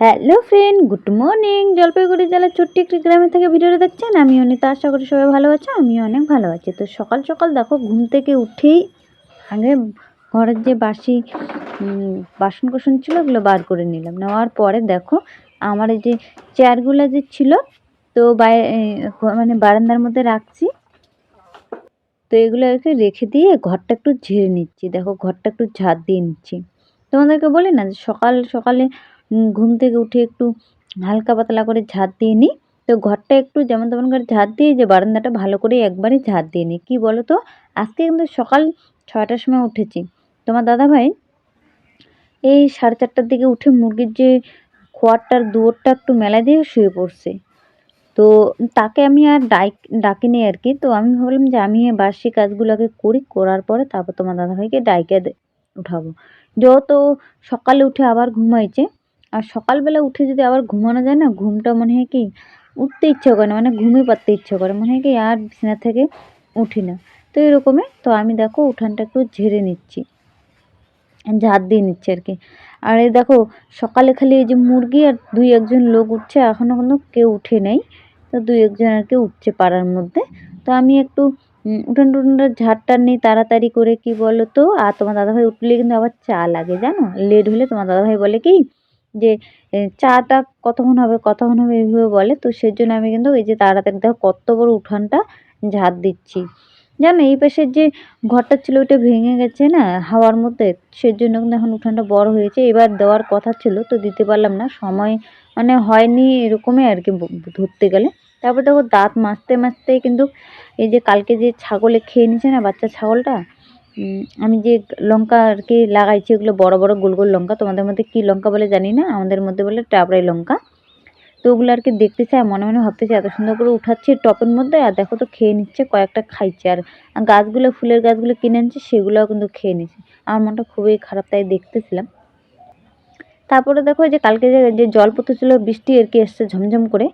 Hello friend good morning Jalpaiguri জেলার ছোট্ট একটি গ্রামে থেকে ভিডিওটা দেখছেন? আমি অনিতা, আশা করি সবাই ভালো আছে আমি অনেক ভালো আছি। তো সকাল সকাল দেখো, ঘুম থেকে উঠেই আগে ঘরের যে বাসি বাসন কোসন ছিল, ওগুলো বার করে নিলাম। নেওয়ার পরে দেখো, আমার যে চেয়ারগুলো যে ছিল, তো বাইরে মানে বারান্দার মধ্যে রাখছি। তো এগুলো একে রেখে দিয়ে ঘরটা একটু ঝেড়ে নিচ্ছি। দেখো, ঘরটা একটু ঝাড় দিয়ে নিচ্ছি। তোমাদেরকে বলি না সকাল সকালে ঘুম থেকে উঠে একটু হালকা পাতলা করে ঝাড় দিয়ে নিই। তো ঘরটা একটু যেমন তেমন করে ঝাড় দিয়ে যে বারান্দাটা ভালো করে একবারই ঝাড় দিয়ে নিই। কী বলো তো আজকে কিন্তু সকাল ছয়টার সময় উঠেছি। তোমার দাদা ভাই এই সাড়ে চারটার দিকে উঠে মুরগির যে খোয়ারটার দুয়ারটা একটু মেলা দিয়ে শুয়ে পড়ছে। তো তাকে আমি আর ডাক ডাকিনি আর কি। তো আমি ভাবলাম যে আমি বার্ষিক কাজগুলোকে করি, করার পরে তারপর তোমার দাদাভাইকে ডাইকে উঠাবো। যেহেতু সকালে উঠে আবার ঘুমাইছে আর সকালবেলা উঠে যদি আবার ঘুমানো যায় না, ঘুমটা মনে হয় কি উঠতে ইচ্ছে করে না মানে ঘুমিয়ে পারতে ইচ্ছে করে, মনে হয় কি আর বিছানা থেকে উঠি না। তো এরকমই, তো আমি দেখো উঠানটা একটু ঝেড়ে নিচ্ছি ঝাড় দিয়ে নিচ্ছে আর কি। আর এই দেখো, সকালে খালি এই যে মুরগি আর দুই একজন লোক উঠছে এখনও কিন্তু কেউ উঠে নেই, তো দুই একজন আর কি উঠছে পাড়ার মধ্যে। তো আমি একটু উঠান টুঠানটা ঝাড়টা নেই তাড়াতাড়ি করে, কি বলো তো আর তোমার দাদাভাই উঠলে কিন্তু আবার চা লাগে, জানো? লেট হলে তোমার দাদাভাই বলে কি যে চাটা কতক্ষণ হবে কতক্ষণ হবে এইভাবে বলে। তো সেই জন্য আমি কিন্তু এই যে তাড়াতাড়ি, দেখো কত বড় উঠানটা ঝাড় দিচ্ছি। জানো, এই পাশের যে ঘরটা ছিল ওইটা ভেঙে গেছে না, হাওয়ার মধ্যে। সেজন্য কিন্তু এখন উঠানটা বড় হয়েছে। এবার দেওয়ার কথা ছিল, তো দিতে পারলাম না। সময় মানে হয়নি এরকমই আর কি ধরতে গেলে। তারপর দেখো দাঁত মাজতে মাজতে কিন্তু এই যে কালকে যে ছাগলে খেয়ে নিছে না বাচ্চা ছাগলটা আমি যে লঙ্কা আর কি লাগাইছি, ওগুলো বড় বড় গোল গোল লঙ্কা, তোমাদের মধ্যে কি লঙ্কা বলে জানি না, আমাদের মধ্যে বলে টাবড়াই লঙ্কা। তো ওগুলো আর কি দেখতে চাই মনে মনে ভাবতেছি, এত সুন্দর করে উঠাচ্ছে টপের মধ্যে, আর দেখো তো খেয়ে নিচ্ছে, কয়েকটা খাইছে। আর আর গাছগুলো, ফুলের গাছগুলো কিনে আনছে সেগুলোও কিন্তু খেয়ে নিচ্ছে আমার মনটা খুবই খারাপ, তাই দেখতেছিলাম। তারপরে দেখো যে কালকে যে জল পড়তেছিল বৃষ্টি আর কি এসছে ঝমঝম করে।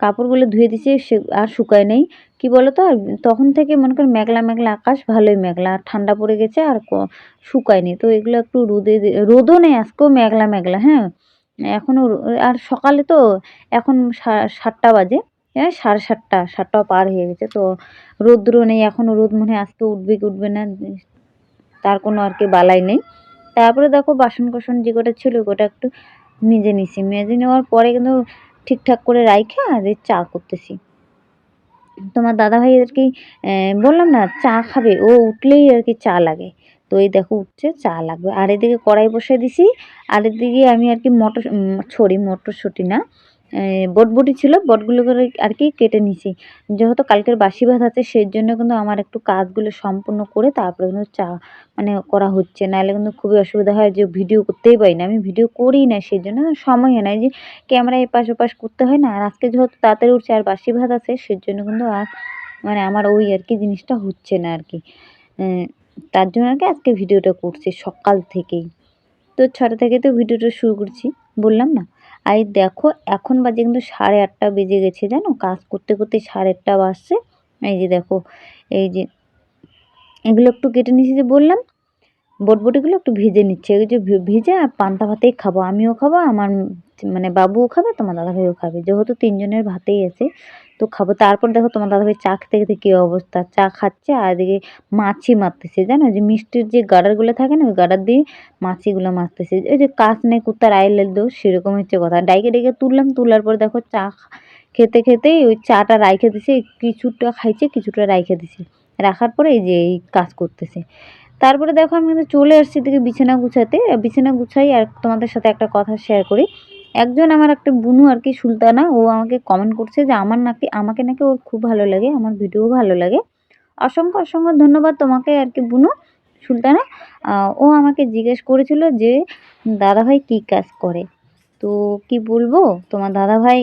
কাপড়গুলো ধুয়ে দিছি সে আর শুকায় নেই। কি বলো তো আর তখন থেকে মনে কর মেঘলা মেঘলা আকাশ, ভালোই মেঘলা। আর ঠান্ডা পড়ে গেছে আর শুকায়নি তো এগুলো একটু রোদে রোদও নেই আজকেও মেঘলা মেঘলা হ্যাঁ? এখনও আর সকালে তো এখন সাতটা বাজে হ্যাঁ? সাড়ে সাতটা, সাতটাও পার হয়ে গেছে। তো রোদ্রও নেই, এখনও রোদ মনে হয় আজকে উঠবে কি উঠবে না, তার কোনো আর কি বালাই নেই। তারপরে দেখো বাসন কোসন যে কটা ছিল ওটা একটু মেজে নিছি মেজে নেওয়ার পরে কিন্তু ঠিকঠাক করে রাইখা আর চা করতেছি। তোমার দাদা ভাই আর কি বললাম না, চা খাবে। ও উঠলেই আর কি চা লাগে। তো এই দেখো উঠছে, চা লাগবে। আর এদিকে কড়াই বসিয়ে দিছি। আর এদিকে আমি আর কি মটর ছড়ি মটরশুঁটি না বটবটি ছিল, বটগুলো করে আর কি কেটে নিছি। যেহেতু কালকের বাসি ভাত আছে সেই জন্য কিন্তু আমার একটু কাজগুলো সম্পূর্ণ করে তারপরে কিন্তু চা মানে করা হচ্ছে। নাহলে কিন্তু খুবই অসুবিধা হয় যে ভিডিও করতেই পারি না। আমি ভিডিও করি না সেই জন্য সময় হয় না। যে ক্যামেরা এপাশ ওপাশ করতে হয় না, আর আজকে যেহেতু তাড়াতাড়ি উঠছে আর বাসি ভাত আছে সেই জন্য কিন্তু আর মানে আমার ওই আর কি জিনিসটা হচ্ছে না আর কি তার জন্য আর কি আজকে ভিডিওটা করছি সকাল থেকেই। তো ছটা থেকে তো ভিডিওটা শুরু করছি, বললাম না? আর এই দেখো, এখন বাজে কিন্তু সাড়ে আটটা বেজে গেছে, জানো? কাজ করতে করতে সাড়ে আটটা বাজছে। এই যে দেখো, এই যে এগুলো একটু কেটে নিয়েছি যে বললাম, বটবটিগুলো একটু ভিজে নিচ্ছে। ওই যে ভিজে আর পান্তা ভাতেই খাব। আমিও খাব, আমার মানে বাবুও খাবে, তোমার দাদাভাইও খাবে। যেহেতু তিনজনের ভাতেই আছে তো খাব। তারপর দেখো তোমার দাদাভাই চা খেতে খেতে কী অবস্থা? চা খাচ্ছে আর এদিকে মাছি মারতেছে, জানো? যে মিষ্টির যে গাডারগুলো থাকে না, ওই গাডার দিয়ে মাছিগুলো মারতেছে। ওই যে কাজ নেই, কুত্তার আইলের দোষ, সেরকম হচ্ছে কথা। ডাইকে ডেকে তুললাম, তোলার পর দেখো চা খেতে খেতেই ওই চাটা রাইখে দিছে কিছুটা খাইছে, কিছুটা রাইখে দিছে রাখার পরে এই যে এই কাজ করতেছে। তারপরে দেখো আমি কিন্তু চলে আসছি এদিকে বিছানা গুছাতে। বিছানা গুছাই আর তোমাদের সাথে একটা কথা শেয়ার করি। একজন আমার একটা বুনু আর কি সুলতানা, ও আমাকে কমেন্ট করছে যে আমার নাকি, আমাকে নাকি ওর খুব ভালো লাগে, আমার ভিডিও ভালো লাগে। অসংখ্য অসংখ্য ধন্যবাদ তোমাকে আর কি বুনু, সুলতানা। ও আমাকে জিজ্ঞেস করেছিল যে দাদাভাই কী কাজ করে? তো কি বলব, তোমার দাদাভাই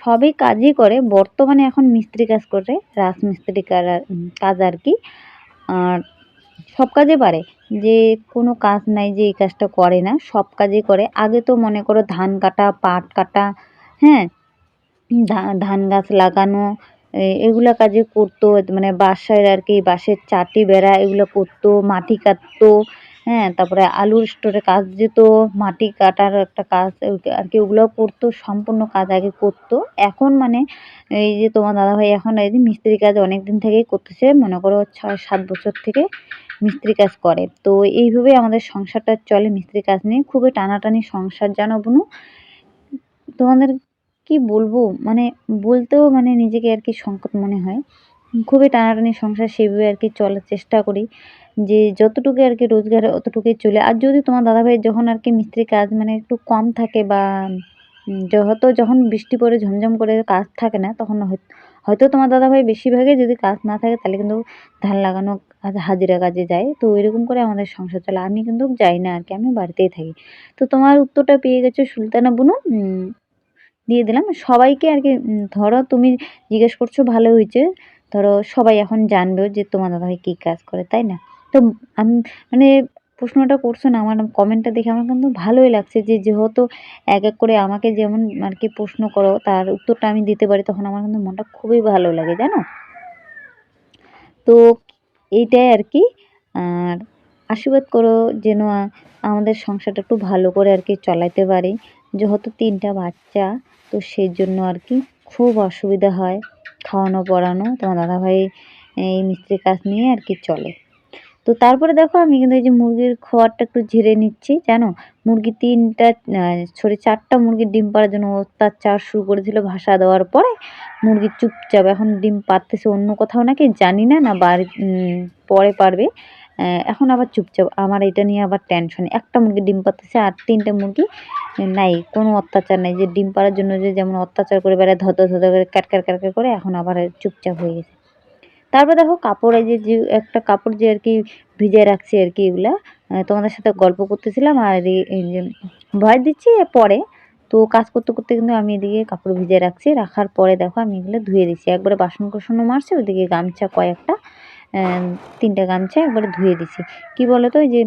সবই কাজই করে, বর্তমানে এখন মিস্ত্রি কাজ করে, রাজমিস্ত্রি কাজ আর কি। আর সব কাজে পারে। যে কোনো কাজ নাই যে এই কাজটা করে না, সব কাজই করে। আগে তো মনে করো ধান কাটা, পাট কাটা হ্যাঁ? ধান গাছ লাগানো এগুলা কাজে করতো। মানে বাসায় আর কি বাঁশের চাটি বেড়া এগুলো করতো, মাটি কাটতো। হ্যাঁ তারপরে আলুর স্টোরে কাজ যেত, মাটি কাটার একটা কাজ আর কি ওগুলোও করতো, সম্পূর্ণ কাজ আগে করতো। এখন মানে এই যে তোমার দাদাভাই এখন এই যে মিস্ত্রি কাজ অনেক দিন থেকেই করতেছে, মনে করো ছয় সাত বছর থেকে মিস্ত্রি কাজ করে। তো এইভাবেই আমাদের সংসারটা চলে মিস্ত্রি কাজ নিয়ে। খুবই টানাটানি সংসার, জানো বুনু? তোমাদের কি বলব? মানে বলতেও মানে নিজেকে আর কি সংকট মনে হয়। খুবই টানাটানি সংসার সেভাবে আর কি চলার চেষ্টা করি। যে যতটুকু আর কি রোজগার অতটুকুই চলে। আর যদি তোমার দাদাভাইয়ের যখন আর কি মিস্ত্রি কাজ মানে একটু কম থাকে বা হয়তো যখন বৃষ্টি পড়ে, ঝমঝম করে কাজ থাকে না, তখন হয়তো তোমার দাদাভাই বেশিরভাগই যদি কাজ না থাকে, তাহলে কিন্তু ধান লাগানো কাজ, হাজিরা কাজে যায়। তো এরকম করে আমাদের সংসার চলে। আমি কিন্তু যাই না আর কি, আমি বাড়িতেই থাকি। তো তোমার উত্তরটা পেয়ে গেছো সুলতানা বুনু। দিয়ে দিলাম। সবাইকে আর কি ধরো তুমি জিজ্ঞেস করছ, ভালো হয়েছে। ধরো সবাই এখন জানবেও যে তোমার দাদাভাই কী কাজ করে, তাই না? তো আমি মানে প্রশ্নটা করছ না, আমার কমেন্টটা দেখে আমার কিন্তু ভালোই লাগছে যে যেহেতু এক এক করে আমাকে যেমন আর কি প্রশ্ন করো, তার উত্তরটা আমি দিতে পারি, তখন আমার কিন্তু মনটা খুবই ভালো লাগে, জানো? তো এইটাই আর কি। আর আশীর্বাদ করো যেন আমাদের সংসারটা একটু ভালো করে আর কি চালাইতে পারি। যেহেতু তিনটা বাচ্চা, তো সেই জন্য আর কি খুব অসুবিধা হয় খাওয়ানো পড়ানো তোমার দাদাভাই এই মিস্ত্রি কাজ নিয়ে আর কি চলে। তো তারপরে দেখো আমি কিন্তু এই যে মুরগির খোয়ারটা একটু ঝেড়ে নিচ্ছি, জানো? মুরগি তিনটা সরি চারটা মুরগির ডিম পাড়ার জন্য অত্যাচার শুরু করেছিল ভাষা দেওয়ার পরে। মুরগি চুপচাপ এখন ডিম পারতেছে অন্য কোথাও নাকি জানি না না বাড়ি পরে পারবে। এখন আবার চুপচাপ, আমার এটা নিয়ে আবার টেনশন একটা মুরগি ডিম পারতেছে আর তিনটে মুরগি নাই, কোনো অত্যাচার নাই। যে ডিম পাড়ার জন্য যে যেমন অত্যাচার করে বেড়ায় ধদ ধদ করে ক্যাটকার ক্যাটকার করে, এখন আবার চুপচাপ হয়ে গেছে। তারপর দেখো কাপড়ে যে যে একটা কাপড় যে আর কি ভিজিয়ে রাখছি আর কি এগুলা তোমাদের সাথে গল্প করতেছিলাম আর এই যে ভয় দিচ্ছি পরে। তো কাজ করতে করতে কিন্তু আমি এদিকে কাপড় ভিজে রাখছি, রাখার পরে দেখো আমি এগুলো ধুয়ে দিচ্ছি। একবারে বাসন কোসনও মারছি, ওদিকে গামছা কয়েকটা তিনটা গামছা একবারে ধুয়ে দিছি কি বলো তো ওই যে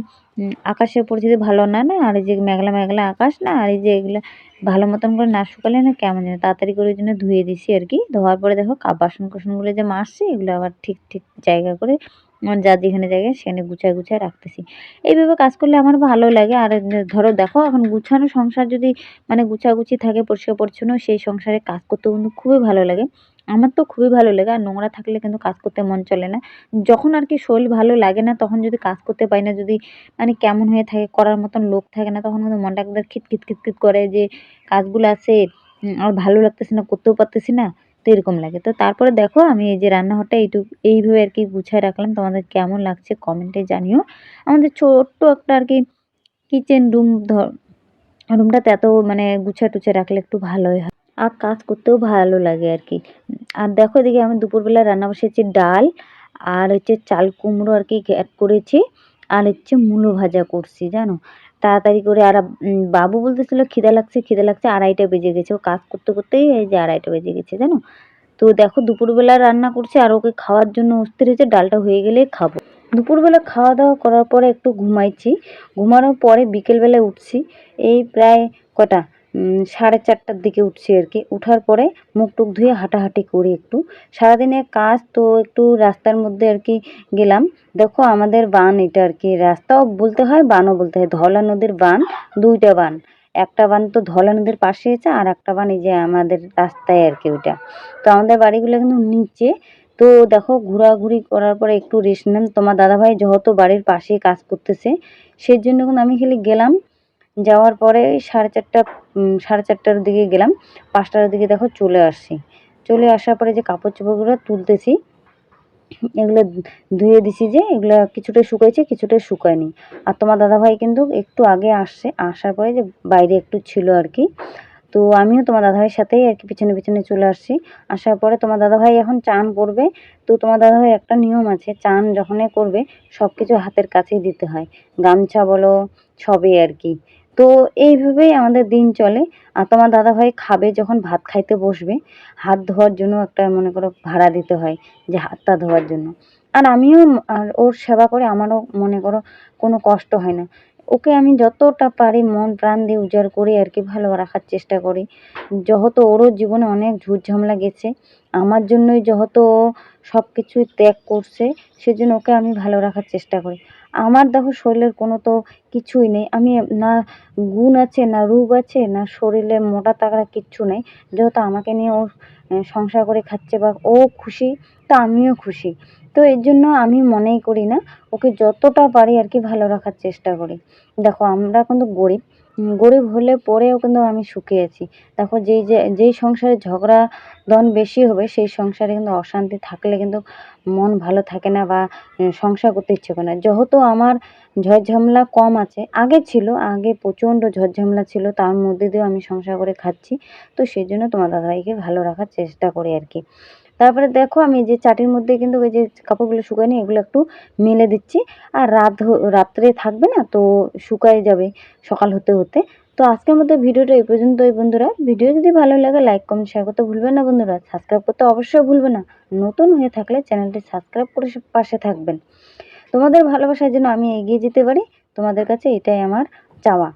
আকাশের পরিস্থিতি ভালো না না আর এই যে মেঘলা মেঘলা আকাশ না, আর এই যে এগুলো ভালো মতন করে না শুকালে না কেমন যেন, তাড়াতাড়ি করে ওই জন্য ধুয়ে দিছি আর কি। ধোয়ার পরে দেখো বাসন কোসনগুলো যে মারছি, এগুলো আবার ঠিক ঠিক জায়গা করে যার যেখানে জায়গায় সেখানে গুছায় গুছায় রাখতেছি। এইভাবে কাজ করলে আমার ভালো লাগে। আর ধরো দেখো, এখন গুছানো সংসার যদি মানে গুছাগুছি থাকে, পরিষ্কার পরিচ্ছন্ন, সেই সংসারে কাজ করতে কিন্তু খুবই ভালো লাগে। আমার তো খুবই ভালো লাগে। আর নোংরা থাকলে কিন্তু কাজ করতে মন চলে না। যখন আর কি শরীর ভালো লাগে না, তখন যদি কাজ করতে পারি না, যদি মানে কেমন হয়ে থাকে, করার মতন লোক থাকে না, তখন কিন্তু মনটা একদম খিটখিট খিটখিট করে যে কাজগুলো আছে আর ভালো লাগতেছে না, করতেও পারতেছি না, তো এরকম লাগে। তো তারপরে দেখো, আমি এই যে রান্নাঘরটা এইটুকু এইভাবে আর কি গুছায় রাখলাম। তোমাদের কেমন লাগছে কমেন্টে জানিও। আমাদের ছোট্ট একটা আর কি কিচেন রুম ধর রুমটাতে এত মানে গুছা টুছে রাখলে একটু ভালোই হয়। আর কাজ করতেও ভালো লাগে আর কি। আর দেখো এদিকে আমি দুপুরবেলা রান্না বসেছি ডাল, আর হচ্ছে চাল কুমড়ো আর কি অ্যাড করেছি, আর হচ্ছে মূলো ভাজা করছি, জানো? তাড়াতাড়ি করে আর বাবু বলতেছিল খিদে লাগছে খিদে লাগছে, আড়াইটা বেজে গেছে। ও কাজ করতে করতেই এই যে আড়াইটা বেজে গেছে, জানো? তো দেখো দুপুরবেলা রান্না করছি আর ওকে খাওয়ার জন্য অস্থির হয়েছে, ডালটা হয়ে গেলে খাব। দুপুরবেলা খাওয়া দাওয়া করার পরে একটু ঘুমাইছি। ঘুমানোর পরে বিকেলবেলায় উঠছি, এই প্রায় কটা? সাড়ে চারটার দিকে উঠছি আর কি। উঠার পরে মুখ টুক ধুয়ে হাঁটাহাঁটি করি একটু। সারাদিনের কাজ তো একটু রাস্তার মধ্যে আর কি গেলাম। দেখো আমাদের বান এটা আর কি। রাস্তাও বলতে হয়, বানও বলতে হয়। ধলা নদীর বান, দুইটা বান। একটা বান তো ধলা নদীর পাশে আছে আর একটা বান এই যে আমাদের রাস্তায় আর কি ওইটা। তো আমাদের বাড়িগুলো কিন্তু নিচে। তো দেখো ঘোরাঘুরি করার পরে একটু রেস্ট নেন। তোমার দাদাভাই যেহেতু বাড়ির পাশেই কাজ করতেছে সেই জন্য কিন্তু আমি খালি গেলাম। যাওয়ার পরে ওই সাড়ে চারটা সাড়ে চারটার দিকে গেলাম। পাঁচটার দিকে দেখো চলে আসছি। চলে আসার পরে যে কাপড় চোপড়গুলো তুলতেছি, এগুলো ধুয়ে দিছি যে এগুলো কিছুটা শুকাইছে, কিছুটা শুকায়নি। আর তোমার দাদাভাই কিন্তু একটু আগে আসছে। আসার পরে যে বাইরে একটু ছিল আর কি। তো আমিও তোমার দাদাভাইয়ের সাথেই আর কি পিছনে পিছনে চলে আসছি। আসার পরে তোমার দাদাভাই এখন চান করবে। তো তোমার দাদাভাই একটা নিয়ম আছে, চান যখনই করবে সব কিছু হাতের কাছেই দিতে হয়। গামছা বলো, সবই আর কি। তো এইভাবেই আমাদের দিন চলে। আর তোমার দাদাভাই খাবে যখন ভাত খাইতে বসবে, হাত ধোয়ার জন্য একটা মনে করো ভাড়া দিতে হয় যে হাতটা ধোয়ার জন্য। আর আমিও আর ওর সেবা করে আমারও মনে করো কোনো কষ্ট হয় না। ওকে আমি যতটা পারি মন প্রাণ দিয়ে উজাড় করে আর কি, ভালো রাখার চেষ্টা করি। যেহেতু ওরও জীবনে অনেক ঝামেলা গেছে, আমার জন্যই যেহেতু সব কিছুই ত্যাগ করছে, সেজন্য ওকে আমি ভালো রাখার চেষ্টা করি। আমার দেখো শরীরের কোনো তো কিছুই নেই। আমি না গুণ আছে, না রূপ আছে, না শরীরে মোটা তাগড়া কিচ্ছু নেই। যেহেতু আমাকে নিয়ে ও সংসার করে খাচ্ছে বা ও খুশি, তো আমিও খুশি। তো এর জন্য আমি মনেই করি না, ওকে যতটা পারি আর কি ভালো রাখার চেষ্টা করি। দেখো, আমরা কিন্তু গরিব গরিব হলে পরেও কিন্তু আমি সুখে আছি। দেখো, যেই যে, যেই সংসারে ঝগড়া দন বেশি হবে, সেই সংসারে কিন্তু অশান্তি থাকলে কিন্তু মন ভালো থাকে না বা সংসার করতে ইচ্ছে করে না। যেহেতু আমার ঝড়ঝামেলা কম আছে, আগে ছিল, আগে প্রচণ্ড ঝড়ঝামেলা ছিল, তার মধ্যে দিয়েও আমি সংসার করে খাচ্ছি। তো সেই জন্য তোমার দাদাভাইকে ভালো রাখার চেষ্টা করি আর কি। তারপরে দেখো আমি যে চাটির মধ্যে কিন্তু ওই যে কাপড়গুলো শুকাই নি এগুলো একটু মেলে দিচ্ছি। আর রাত রাত্রে থাকবে না, তো শুকায় যাবে সকাল হতে হতে। তো আজকের মতো ভিডিওটা এই পর্যন্তই বন্ধুরা। ভিডিও যদি ভালো লাগে লাইক কমেন্ট শেয়ার করতে ভুলবেন না বন্ধুরা। সাবস্ক্রাইব করতে অবশ্যই ভুলবেন না। নতুন হয়ে থাকলে চ্যানেলটি সাবস্ক্রাইব করে পাশে থাকবেন। তোমাদের ভালোবাসার জন্য আমি এগিয়ে যেতে পারি। তোমাদের কাছে এটাই আমার চাওয়া।